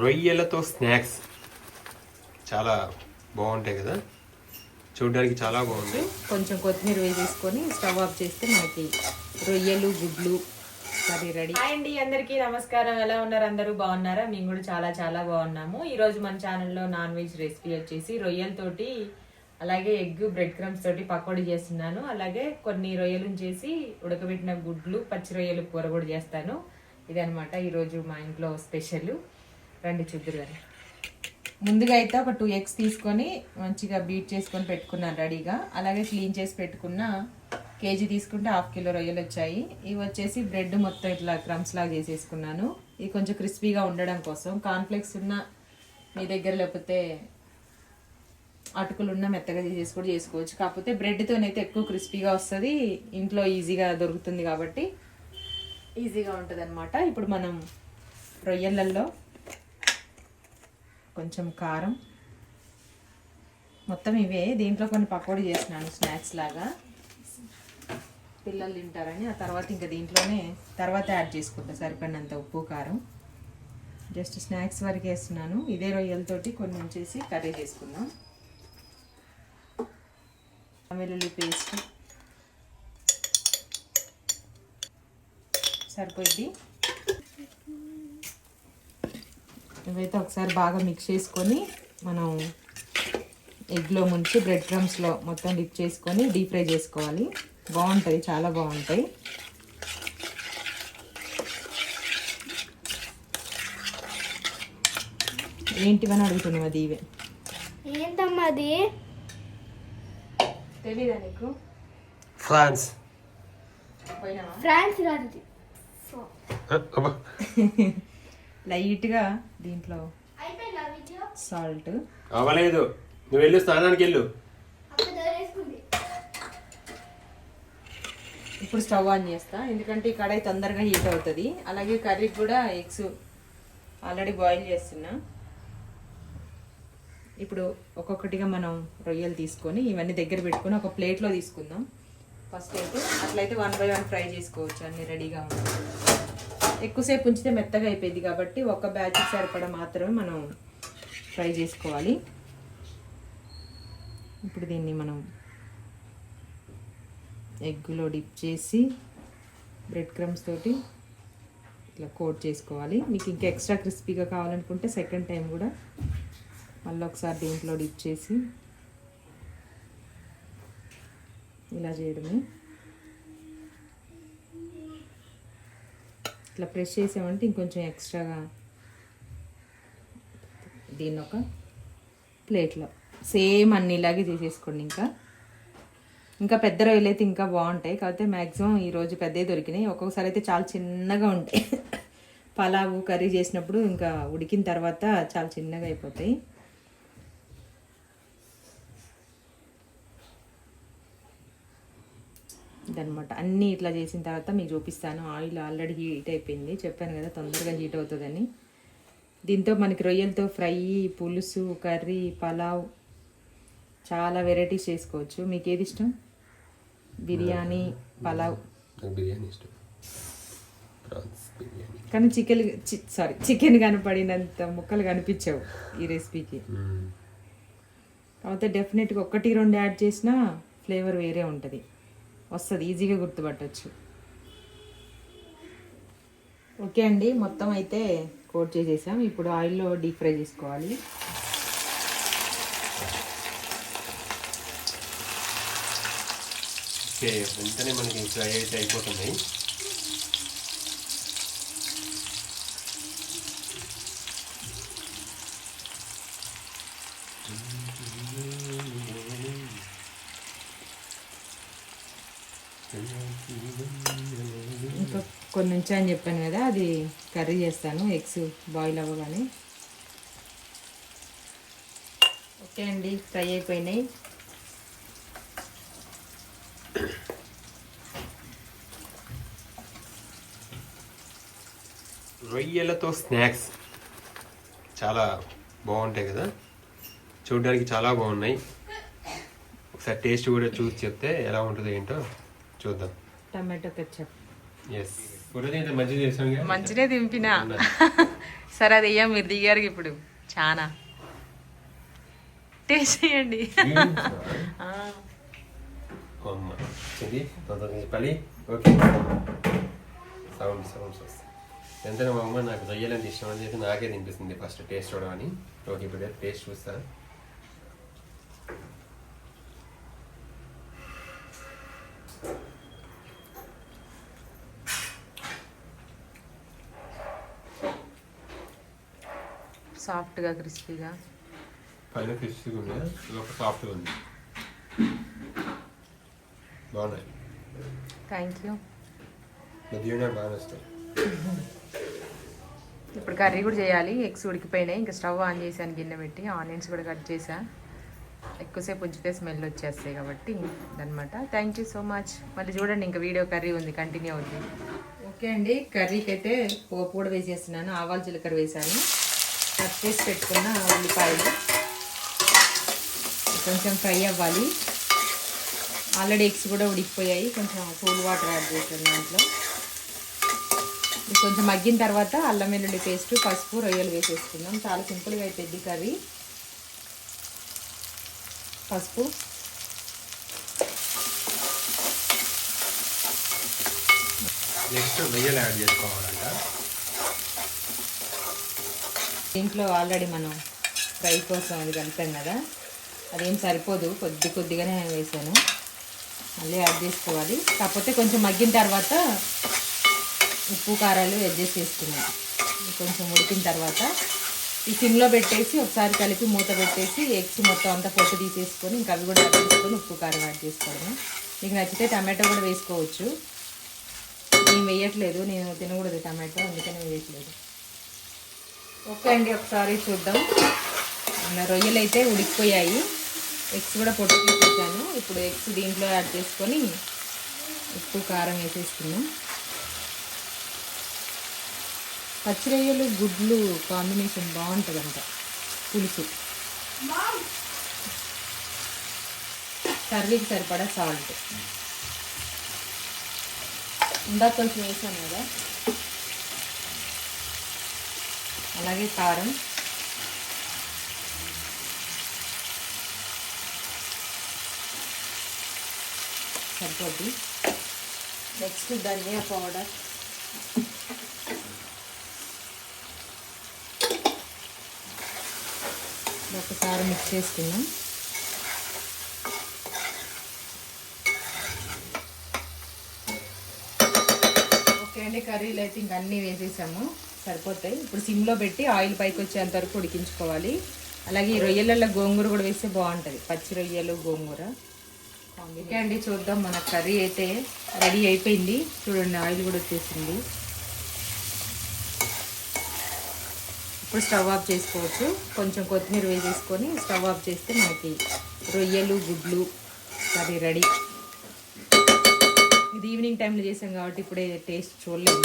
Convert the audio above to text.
రొయ్యలతో snacks. చాలా బాగుంటాయి కదా? చూడడానికి చాలా బాగుంది. కొంచెం కొత్తిమీర వేసేసుకొని స్టవ్ ఆఫ్ చేస్తే మనకి రొయ్యలు గుడ్లు కర్రీ రెడీ. అండి అందరికీ నమస్కారం. ఎలా ఉన్నారు? అందరూ బాగున్నారా? మేము కూడా చాలా చాలా బాగున్నాము. ఈ రోజు మన ఛానల్లో నాన్ వెజ్ రెసిపీ వచ్చేసి రొయ్యలతోటి అలాగే ఎగ్ బ్రెడ్ క్రమ్స్ తోటి పకోడీ చేస్తున్నాను. అలాగే కొన్ని రొయ్యలు చేసి ఉడకబెట్టిన గుడ్లు పచ్చి రొయ్యలు కూర కూడా చేస్తాను. ఇదనమాట ఈరోజు మా ఇంట్లో స్పెషల్. రండి చూద్దరు గారు. ముందుగా అయితే ఒక టూ ఎగ్స్ తీసుకొని మంచిగా బీట్ చేసుకొని పెట్టుకున్నాను రెడీగా. అలాగే క్లీన్ చేసి పెట్టుకున్న కేజీ తీసుకుంటే హాఫ్ కిలో రొయ్యలు వచ్చాయి. ఇవి వచ్చేసి బ్రెడ్ మొత్తం ఇట్లా క్రమ్స్ లాగా చేసేసుకున్నాను. ఇవి కొంచెం క్రిస్పీగా ఉండడం కోసం కాన్ఫ్లెక్స్ ఉన్న మీ దగ్గర లేకపోతే అటుకులు ఉన్న మెత్తగా చేసేసి కూడా చేసుకోవచ్చు. కాకపోతే బ్రెడ్తోనైతే ఎక్కువ క్రిస్పీగా వస్తుంది. ఇంట్లో ఈజీగా దొరుకుతుంది కాబట్టి ఈజీగా ఉంటుంది అనమాట ఇప్పుడు మనం రొయ్యలల్లో కొంచెం కారం. మొత్తం ఇవే. దీంట్లో కొన్ని పకోడీ చేసినాను స్నాక్స్ లాగా. పిల్లలు తింటారని. ఆ తర్వాత ఇంకా దీంట్లోనే తర్వాత యాడ్ చేసుకుంటా. సరిపడినంత ఉప్పు కారం. జస్ట్ స్నాక్స్ వరకు వేస్తున్నాను. ఇదే రొయ్యలతోటి కొన్ని ఉంచేసి కర్రీ చేసుకుందాం. వెల్లుల్లి పేస్ట్. సరిపోయింది? ఇవైతే ఒకసారి బాగా మిక్స్ చేసుకొని మనం ఎగ్లో ముంచి బ్రెడ్ క్రమ్స్లో మొత్తం డిప్ చేసుకొని డీప్ ఫ్రై చేసుకోవాలి. బాగుంటుంది చాలా బాగుంటాయి. ఏంటివని అడుగుతున్నావు అది ఇవే? ఏంటమ్మా అది? తెలీదా నీకు? ఫ్రాన్స్. పోయినావా? ఫ్రాన్స్ కాదు ఇది. లైట్గా దీంట్లో సాల్ట్. అవ్వలేదు. నువ్వు వెళ్ళు స్నానానికి వెళ్ళు. ఇప్పుడు స్టవ్ ఆన్ చేస్తా. ఎందుకంటే ఈ కడాయి తొందరగా హీట్ అవుతుంది. అలాగే కర్రీకి కూడా ఎగ్స్ ఆల్రెడీ బాయిల్ చేస్తున్నా. ఇప్పుడు ఒక్కొక్కటిగా మనం రొయ్యలు తీసుకొని ఇవన్నీ దగ్గర పెట్టుకొని ఒక ప్లేట్లో తీసుకుందాం. ఫస్ట్ అయితే అట్లయితే వన్ బై వన్ ఫ్రై చేసుకోవచ్చు అన్ని రెడీగా ఉంటాయి. ఎక్కువసేపు ఉంచితే మెత్తగా అయిపోయింది కాబట్టి ఒక బ్యాచ్ సరిపడా మాత్రమే మనం ఫ్రై చేసుకోవాలి. ఇప్పుడు దీన్ని మనం ఎగ్గులో డిప్ చేసి బ్రెడ్ క్రమ్స్ తోటి ఇట్లా కోట్ చేసుకోవాలి. మీకు ఇంకా ఎక్స్ట్రా క్రిస్పీగా కావాలనుకుంటే సెకండ్ టైం కూడా మళ్ళీ ఒకసారి దీంట్లో డిప్ చేసి ఇలా చేయడమే. ఇట్లా ప్రెస్ చేసామంటే ఇంకొంచెం ఎక్స్ట్రాగా దీన్ని ఒక ప్లేట్లో సేమ్ అన్ని ఇలాగే చేసేసుకోండి ఇంకా. ఇంకా పెద్ద రొయ్యలు అయితే ఇంకా బాగుంటాయి. కాకపోతే మ్యాక్సిమం ఈరోజు పెద్దవి దొరికినాయి. ఒక్కొక్కసారి అయితే చాలా చిన్నగా ఉంటాయి. పలావు కర్రీ చేసినప్పుడు ఇంకా ఉడికిన తర్వాత చాలా చిన్నగా అయిపోతాయి. ఇదనమాట అన్నీ ఇట్లా చేసిన తర్వాత మీకు చూపిస్తాను. ఆయిల్ ఆల్రెడీ హీట్ అయిపోయింది. చెప్పాను కదా తొందరగా హీట్ అవుతుందని. దీంతో మనకి రొయ్యలతో ఫ్రై పులుసు కర్రీ పలావ్ చాలా వెరైటీస్ చేసుకోవచ్చు. మీకు ఏది ఇష్టం? బిర్యానీ పలావ్. బిర్యానీ ఇష్టం. కానీ చికెన్ సారీ చికెన్ కనపడినంత ముక్కలు కనిపించవు ఈ రెసిపీకి. కాకపోతే డెఫినెట్గా ఒకటి రెండు యాడ్ చేసినా ఫ్లేవర్ వేరే ఉంటుంది. వస్తుంది ఈజీగా గుర్తుపట్టచ్చు. ఓకే అండి మొత్తం అయితే కోట్ చేసేసాం. ఇప్పుడు ఆయిల్లో డీప్ ఫ్రై చేసుకోవాలి. ఓకే వెంటనే మనకి ఫ్రై అయితే అయిపోతుంది. Mm-hmm. కొన్ని ఉంచాయని చెప్పాను కదా అది కర్రీ చేస్తాను ఎగ్స్ బాయిల్ అవ్వగానే. ఓకే అండి ఫ్రై అయిపోయినాయి. రొయ్యలతో స్నాక్స్ చాలా బాగుంటాయి కదా. చూడడానికి చాలా బాగున్నాయి. ఒకసారి టేస్ట్ కూడా చూసి చెప్తే ఎలా ఉంటుందో ఏంటో చూద్దాం. టమాటో కెచ్చప్ ఎస్ మంచినే దింపిన. సరే అది ఇయ్య మీరు దిగారు ఇప్పుడు. చాలా టేస్ట్ చేయండి. ఆ, అమ్మ వచ్చింది తొందరగా చెప్పాలి ఓకే. సౌండ్ సౌండ్స్ వస్తాయి ఎంతైనా మా అమ్మ నాకు రొయ్యలంటే ఇష్టం అని చెప్పి నాకే తినిపిస్తుంది ఫస్ట్ టేస్ట్ చూడమని. ఓకే ఇప్పుడు టేస్ట్ చూస్తా. సాఫ్ట్గా క్రిస్పీగా? పైన క్రిస్పీగా ఉంది. లోపల సాఫ్ట్గా ఉంది. బాగున్నాయి. Thank you. మధ్యాహ్నం బాగా వస్తాయి ఇప్పుడు కర్రీ కూడా చేయాలి. ఎగ్స్ ఉడికిపోయినాయి. ఇంకా స్టవ్ ఆన్ చేశాను గిన్నె పెట్టి. ఆనియన్స్ కూడా కట్ చేసా ఎక్కువసేపు ఉంచితే స్మెల్ వచ్చేస్తాయి కాబట్టి అనమాట థ్యాంక్ యూ సో మచ్. మళ్ళీ చూడండి ఇంకా వీడియో కర్రీ ఉంది కంటిన్యూ అవుతుంది ఓకే అండి. కర్రీకి అయితే పోపు కూడా వేసేస్తున్నాను. ఆవాలు జీలకర్ర వేసాను కట్ చేసి పెట్టుకున్న ఉల్లిపాయలు. కొంచెం ఫ్రై అవ్వాలి. ఆల్రెడీ ఎగ్స్ కూడా ఉడికిపోయాయి. కొంచెం కూల్ వాటర్ యాడ్ చేసాను దాంట్లో. కొంచెం మగ్గిన తర్వాత అల్లం వెల్లుల్లి పేస్ట్ పసుపు రొయ్యలు వేసేసుకుందాం. చాలా సింపుల్గా అయిపోయింది కర్రీ. పసుపు. నెక్స్ట్ రొయ్యలు యాడ్ చేసుకోవాలంట. దీంట్లో ఆల్రెడీ మనం ఫ్రై కోసం అది కలుపుతాం కదా. అదేం సరిపోదు. కొద్ది కొద్దిగానే వేసాను. మళ్ళీ యాడ్ చేసుకోవాలి. కాకపోతే కొంచెం మగ్గిన తర్వాత ఉప్పు కారాలు అడ్జస్ట్ చేసుకున్నాం. కొంచెం ఉడికిన తర్వాత ఈ సిమ్లో పెట్టేసి ఒకసారి కలిపి మూత పెట్టేసి ఎగ్స్ మొత్తం అంతా పొట్టు తీసేసుకొని ఇంకా అవి కూడా యాడ్ చేసుకొని ఉప్పు కారం యాడ్ చేసుకోవడము. మీకు నచ్చితే టమాటో కూడా వేసుకోవచ్చు. నేను వేయట్లేదు. నేను తినకూడదు టమాటో. అందుకని వేయట్లేదు. ఓకే అండి ఒకసారి చూద్దాం. రొయ్యలు అయితే ఉడికిపోయాయి. ఎగ్స్ కూడా పొట్టు తీసేసాను ఇప్పుడు ఎగ్స్ దీంట్లో యాడ్ చేసుకొని ఉప్పు కారం వేసేసుకున్నాం పచ్చి రొయ్యలు గుడ్లు కాంబినేషన్ బాగుంటుందంట. పులుసు. కర్రీకి సరిపడా సాల్ట్. ఇందాక కొంచెం వేసాను కదా. అలాగే కారం. సరిపోద్ది. నెక్స్ట్ ధనియా పౌడర్. ఒకసారి మిక్స్ చేసుకున్నాం ఓకే అండి కర్రీలు అయితే ఇంక అన్నీ వేసేసాము. సరిపోతాయి. ఇప్పుడు సిమ్లో పెట్టి ఆయిల్ పైకి వచ్చేంత వరకు ఉడికించుకోవాలి. అలాగే ఈ రొయ్యలలో గోంగూర కూడా వేస్తే బాగుంటుంది. పచ్చి రొయ్యలు గోంగూర. ఓకే అండి చూద్దాం మన కర్రీ అయితే రెడీ అయిపోయింది. చూడండి ఆయిల్ కూడా వచ్చేసింది. ఇప్పుడు స్టవ్ ఆఫ్ చేసుకోవచ్చు. కొంచెం కొత్తిమీర వేసేసుకొని స్టవ్ ఆఫ్ చేస్తే మనకి రొయ్యలు గుడ్లు కర్రీ రెడీ. ఇది ఈవినింగ్ టైంలో చేసాం కాబట్టి ఇప్పుడే టేస్ట్ చూడలేము.